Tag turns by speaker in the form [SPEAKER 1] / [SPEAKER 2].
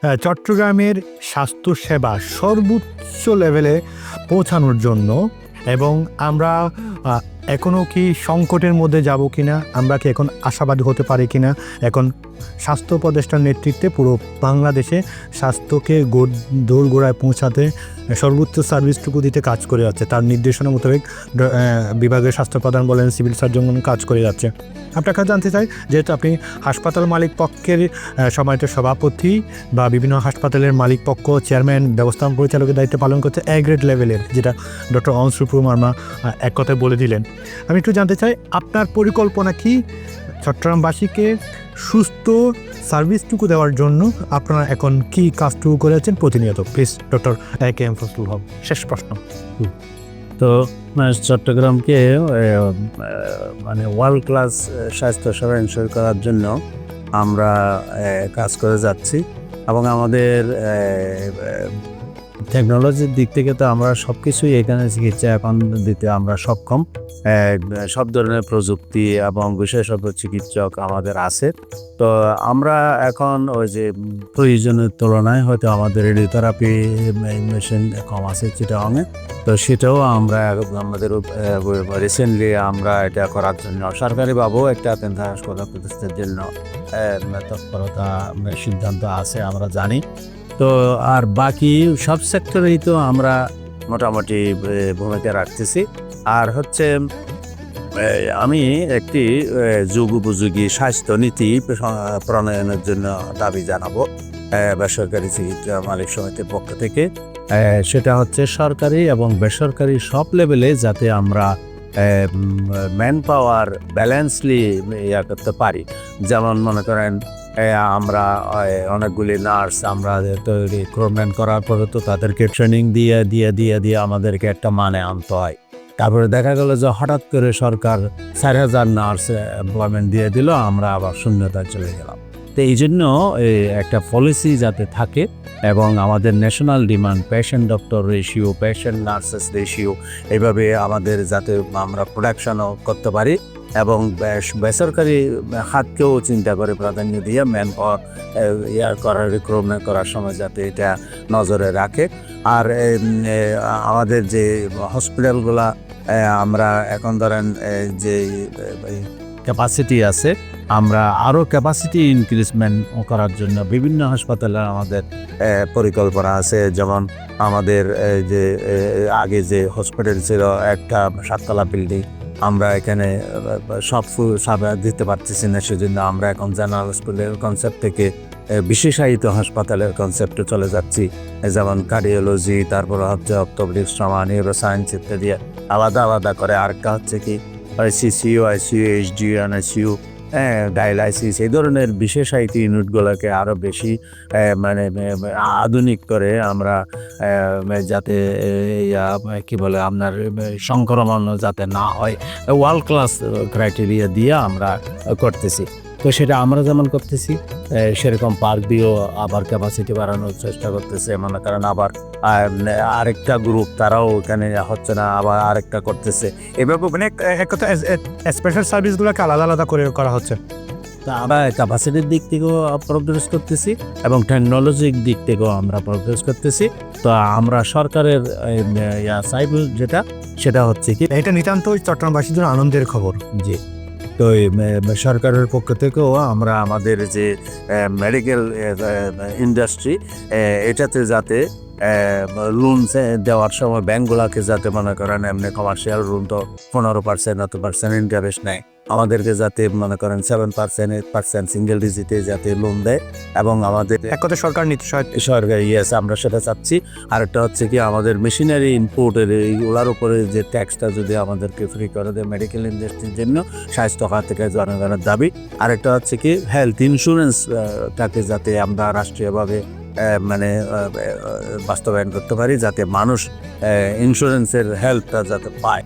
[SPEAKER 1] হ্যাঁ, চট্টগ্রামের স্বাস্থ্যসেবা সর্বোচ্চ লেভেলে পৌঁছানোর জন্য এবং আমরা এখনও কি সংকটের মধ্যে যাব কিনা আমরা কি এখন আশাবাদী হতে পারি কিনা এখন স্বাস্থ্য উপদেষ্টার নেতৃত্বে পুরো বাংলাদেশে স্বাস্থ্যকে দৌড় গোড়ায় পৌঁছাতে সর্বোচ্চ সার্ভিসটুকু দিতে কাজ করে যাচ্ছে। তার নির্দেশনা মোতাবেক বিভাগের স্বাস্থ্য প্রধান বলেন সিভিল সার্জন কাজ করে যাচ্ছে। আপনার কাছে জানতে চাই যেহেতু আপনি হাসপাতাল মালিক পক্ষের আহ, সভাপতি বা বিভিন্ন হাসপাতালের মালিক পক্ষ চেয়ারম্যান ব্যবস্থাপনা পরিচালকের দায়িত্ব পালন করছে এ গ্রেড লেভেলের যেটা ডক্টর অংশুপ্রু মার্মা এক কথায় বলে দিলেন। আমি একটু জানতে চাই আপনার পরিকল্পনা কি? চট্টগ্রামবাসীকে সুস্থ সার্ভিসটুকু দেওয়ার জন্য আপনারা এখন কি কাজটুকু করেছেন প্রতিনিয়ত? Please doctor A K M Fazlul Haque শেষ প্রশ্ন।
[SPEAKER 2] তো মানে চট্টগ্রামকে মানে ওয়ার্ল্ড ক্লাস স্বাস্থ্যসেবা এনশোর করার জন্য আমরা কাজ করে যাচ্ছি এবং আমাদের টেকনোলজির দিক থেকে তো আমরা সব কিছুই এখানে চিকিৎসা এখন দিতে আমরা সক্ষম। সব ধরনের প্রযুক্তি এবং বিশেষজ্ঞ চিকিৎসক আমাদের আছে। তো আমরা এখন ওই যে প্রয়োজনের তুলনায় হয়তো আমাদের রেডিওথেরাপি মেশিন কম আছে চিটাংয়ে তো সেটাও আমরা আমাদের রিসেন্টলি আমরা এটা করার জন্য সরকারিভাবেও একটা কেন্দ্র হাসপাতাল প্রতিষ্ঠার জন্য তৎপরতা সিদ্ধান্ত আছে আমরা জানি। তো আর বাকি সব সেক্টরেই তো আমরা মোটামুটি ভূমিকা রাখতেছি। আর হচ্ছে আমি একটি যুগ উপযোগী স্বাস্থ্য নীতি প্রণয়নের জন্য দাবি জানাব বেসরকারি চিকিৎসা মালিক সমিতির পক্ষ থেকে। সেটা হচ্ছে সরকারি এবং বেসরকারি সব লেভেলে যাতে আমরা ম্যান পাওয়ার ব্যালেন্সলি ইয়া করতে পারি। যেমন মনে করেন আমরা অনেকগুলি নার্স আমরা তৈরি রিক্রুটমেন্ট করার পরে তো তাদেরকে ট্রেনিং দিয়ে দিয়ে দিয়ে দিয়ে আমাদেরকে একটা মানে আনতে হয়। তারপরে দেখা গেল যে হঠাৎ করে সরকার চার হাজার নার্স এমপ্লয়মেন্ট দিয়ে দিল, আমরা আবার শূন্যতায় চলে গেলাম। তো এই জন্য একটা পলিসি যাতে থাকে এবং আমাদের national demand, patient doctor ratio, patient nurses ratio এইভাবে আমাদের যাতে আমরা প্রোডাকশনও করতে পারি। এবং বেস- বেসরকারি হাতকেও চিন্তা করে প্রাধান্য দিয়ে ম্যান পাওয়ার ইয়ার করার, রিক্রুটমেন্ট করার সময় যাতে এটা নজরে রাখে। আর আমাদের যে হসপিটালগুলা আমরা এখন ধরেন যে ক্যাপাসিটি আছে, আমরা আরও ক্যাপাসিটি ইনক্রিজমেন্ট করার জন্য বিভিন্ন হাসপাতালে আমাদের পরিকল্পনা আছে। যেমন আমাদের যে আগে যে হসপিটাল ছিল, একটা সাততলা বিল্ডিং আমরা এখানে সব সব দিতে পারতেছি না, সেজন্য আমরা এখন জেনারেল হসপিটালের কনসেপ্ট থেকে বিশেষায়িত হাসপাতালের কনসেপ্টে চলে যাচ্ছি। যেমন কার্ডিওলজি তারপর হচ্ছে অক্টোবরিক শ্রমা নিউরো সায়েন্স ইত্যাদি, আলাদা আলাদা করে। আর আরেকটা হচ্ছে কি CCU ICU HDU NICU dialysis এই ধরনের বিশেষ বিশেষায়িত ইউনিটগুলোকে আরও বেশি মানে আধুনিক করে আমরা যাতে কি বলে, আপনার সংক্রমণ যাতে না হয় ওয়ার্ল্ড ক্লাস ক্রাইটেরিয়া দিয়ে আমরা করতেছি। তো সেটা আমরা যেমন করতেছি সেরকম পার্ক দিয়েও আবার ক্যাপাসিটি বাড়ানোর চেষ্টা করতেছে। মনে করেন আবার আরেকটা গ্রুপ তারাও এখানে হচ্ছে না আবার আরেকটা করতেছে।
[SPEAKER 1] এভাবে মানে এক- কথা স্পেশাল সার্ভিসগুলোকে আলাদা আলাদা করে করা হচ্ছে।
[SPEAKER 2] তা আমরা ক্যাপাসিটির দিক থেকেও প্রগ্রেস করতেছি এবং টেকনোলজির দিক থেকেও আমরা প্রগ্রেস করতেছি। তো আমরা সরকারের চাইব যেটা সেটা হচ্ছে কি
[SPEAKER 1] এটা নিতান্ত চট্টগ্রামবাসীর জন্য আনন্দের খবর।
[SPEAKER 2] জি। তো সরকারের পক্ষ থেকেও আমরা আমাদের যে মেডিকেল ইন্ডাস্ট্রি এটাতে যাতে লোন দেওয়ার সময় ব্যাংকগুলোকে যাতে মনে করেন এমনি কমার্শিয়াল লোন তো পনেরো পার্সেন্ট অত পার্সেন্ট ইন্টারেস্ট নেয়। আমাদেরকে যাতে মনে করেন seven percent eight percent single ডিজিটে যাতে লোন দেয় এবং আমাদের
[SPEAKER 1] এক কথা সরকার নীতি
[SPEAKER 2] সরকার ইয়েস আমরা সেটা চাচ্ছি। আর একটা হচ্ছে কি আমাদের মেশিনারি ইনপুটের এইগুলার উপরে যে ট্যাক্সটা যদি আমাদেরকে ফ্রি করে দেয় মেডিকেল ইন্ডাস্ট্রির জন্য স্বাস্থ্য খাত থেকে জনগণের দাবি। আর একটা হচ্ছে কি হেলথ ইন্স্যুরেন্স টাকে যাতে আমরা রাষ্ট্রীয়ভাবে মানে বাস্তবায়ন করতে পারি যাতে মানুষ ইন্স্যুরেন্সের হেল্পটা যাতে পায়।